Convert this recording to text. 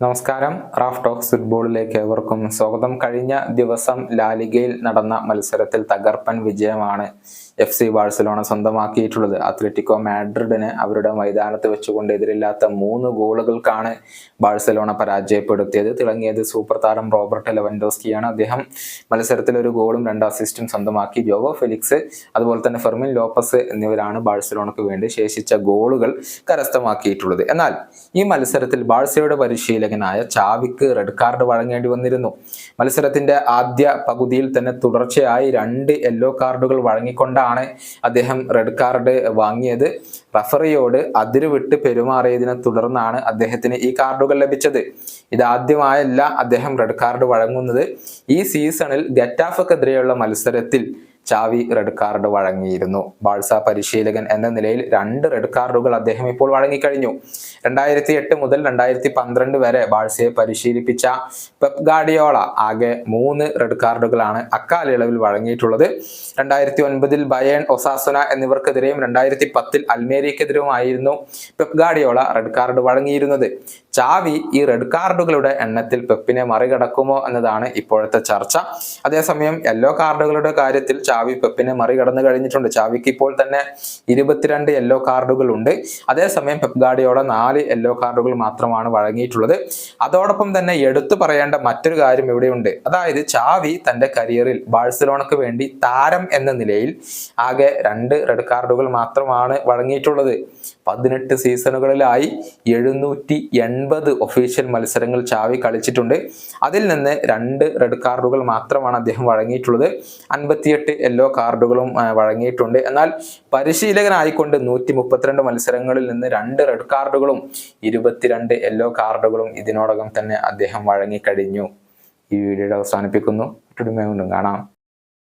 നമസ്കാരം. Raf talks ഫുട്ബോളിലേക്ക് ഏവർക്കും സ്വാഗതം. കഴിഞ്ഞ ദിവസം ലാലിഗയിൽ നടന്ന മത്സരത്തിൽ തകർപ്പൻ വിജയമാണ് എഫ് സി ബാഴ്സലോണ സ്വന്തമാക്കിയിട്ടുള്ളത്. അത്ലറ്റിക്കോ മാഡ്രിഡിന് അവരുടെ മൈതാനത്ത് വെച്ചുകൊണ്ട് എതിരില്ലാത്ത മൂന്ന് ഗോളുകൾക്കാണ് ബാഴ്സലോണ പരാജയപ്പെടുത്തിയത്. തിളങ്ങിയത് സൂപ്പർ താരം റോബർട്ട് ലെവൻഡോസ്കിയാണ്. അദ്ദേഹം മത്സരത്തിൽ ഒരു ഗോളും രണ്ട് അസിസ്റ്റും സ്വന്തമാക്കി. ജോവോ ഫെലിക്സ് അതുപോലെ തന്നെ ഫെർമിൻ ലോപ്പസ് എന്നിവരാണ് ബാഴ്സലോണയ്ക്ക് വേണ്ടി ശേഷിച്ച ഗോളുകൾ കരസ്ഥമാക്കിയിട്ടുള്ളത്. എന്നാൽ ഈ മത്സരത്തിൽ ബാഴ്സയുടെ പരിശീലകനായ ചാവിക്ക് റെഡ് കാർഡ് വഴങ്ങേണ്ടി വന്നിരുന്നു. മത്സരത്തിന്റെ ആദ്യ പകുതിയിൽ തന്നെ തുടർച്ചയായി രണ്ട് യെല്ലോ കാർഡുകൾ വഴങ്ങിക്കൊണ്ടാണ് അദ്ദേഹം റെഡ് കാർഡ് വാങ്ങിയത്. റഫറിയോട് അതിരുവിട്ട് പെരുമാറിയതിനെ തുടർന്നാണ് അദ്ദേഹത്തിന് ഈ കാർഡുകൾ ലഭിച്ചത്. ഇതാദ്യമായല്ല അദ്ദേഹം റെഡ് കാർഡ് വഴങ്ങുന്നത്. ഈ സീസണിൽ ഗറ്റാഫക്കെതിരെയുള്ള മത്സരത്തിൽ ചാവി റെഡ് കാർഡ് വഴങ്ങിയിരുന്നു. ബാഴ്സ പരിശീലകൻ എന്ന നിലയിൽ രണ്ട് റെഡ് കാർഡുകൾ അദ്ദേഹം ഇപ്പോൾ വഴങ്ങിക്കഴിഞ്ഞു. രണ്ടായിരത്തി എട്ട് മുതൽ രണ്ടായിരത്തി പന്ത്രണ്ട് വരെ ബാഴ്സയെ പരിശീലിപ്പിച്ച പെപ് ഗാഡിയോള ആകെ മൂന്ന് റെഡ് കാർഡുകളാണ് അക്കാലയളവിൽ വഴങ്ങിയിട്ടുള്ളത്. രണ്ടായിരത്തി ഒൻപതിൽ ബയേൺ ഒസാസുന എന്നിവർക്കെതിരെയും രണ്ടായിരത്തി പത്തിൽ അൽമേരിയക്കെതിരെയുമായിരുന്നു പെപ് ഗാഡിയോള റെഡ് കാർഡ് വഴങ്ങിയിരുന്നത്. ചാവി ഈ റെഡ് കാർഡുകളുടെ എണ്ണത്തിൽ പെപ്പിനെ മറികടക്കുമോ എന്നതാണ് ഇപ്പോഴത്തെ ചർച്ച. അതേസമയം യെല്ലോ കാർഡുകളുടെ കാര്യത്തിൽ ചാവി പെപ്പിനെ മറികടന്നു കഴിഞ്ഞിട്ടുണ്ട്. ചാവിക്ക് ഇപ്പോൾ തന്നെ ഇരുപത്തിരണ്ട് യെല്ലോ കാർഡുകൾ ഉണ്ട്. അതേസമയം പെപ്പ് ഗാഡിയോടെ നാല് യെല്ലോ കാർഡുകൾ മാത്രമാണ് വഴങ്ങിയിട്ടുള്ളത്. അതോടൊപ്പം തന്നെ എടുത്തു പറയേണ്ട മറ്റൊരു കാര്യം ഇവിടെയുണ്ട്. അതായത് ചാവി തന്റെ കരിയറിൽ ബാഴ്സലോണക്ക് വേണ്ടി താരം എന്ന നിലയിൽ ആകെ രണ്ട് റെഡ് കാർഡുകൾ മാത്രമാണ് വഴങ്ങിയിട്ടുള്ളത്. പതിനെട്ട് സീസണുകളിലായി എഴുന്നൂറ്റി എൺപത് ഒഫീഷ്യൽ മത്സരങ്ങൾ ചാവി കളിച്ചിട്ടുണ്ട്. അതിൽ നിന്ന് രണ്ട് റെഡ് കാർഡുകൾ മാത്രമാണ് അദ്ദേഹം വഴങ്ങിയിട്ടുള്ളത്. അൻപത്തിയെട്ട് യെല്ലോ കാർഡുകളും വഴങ്ങിയിട്ടുണ്ട്. എന്നാൽ പരിശീലകനായിക്കൊണ്ട് നൂറ്റി മുപ്പത്തിരണ്ട് മത്സരങ്ങളിൽ നിന്ന് രണ്ട് റെഡ് കാർഡുകളും ഇരുപത്തിരണ്ട് യെല്ലോ കാർഡുകളും ഇതിനോടകം തന്നെ അദ്ദേഹം വഴങ്ങിക്കഴിഞ്ഞു. ഈ വീഡിയോയുടെ അവസാനിപ്പിക്കുന്നു. കാണാം.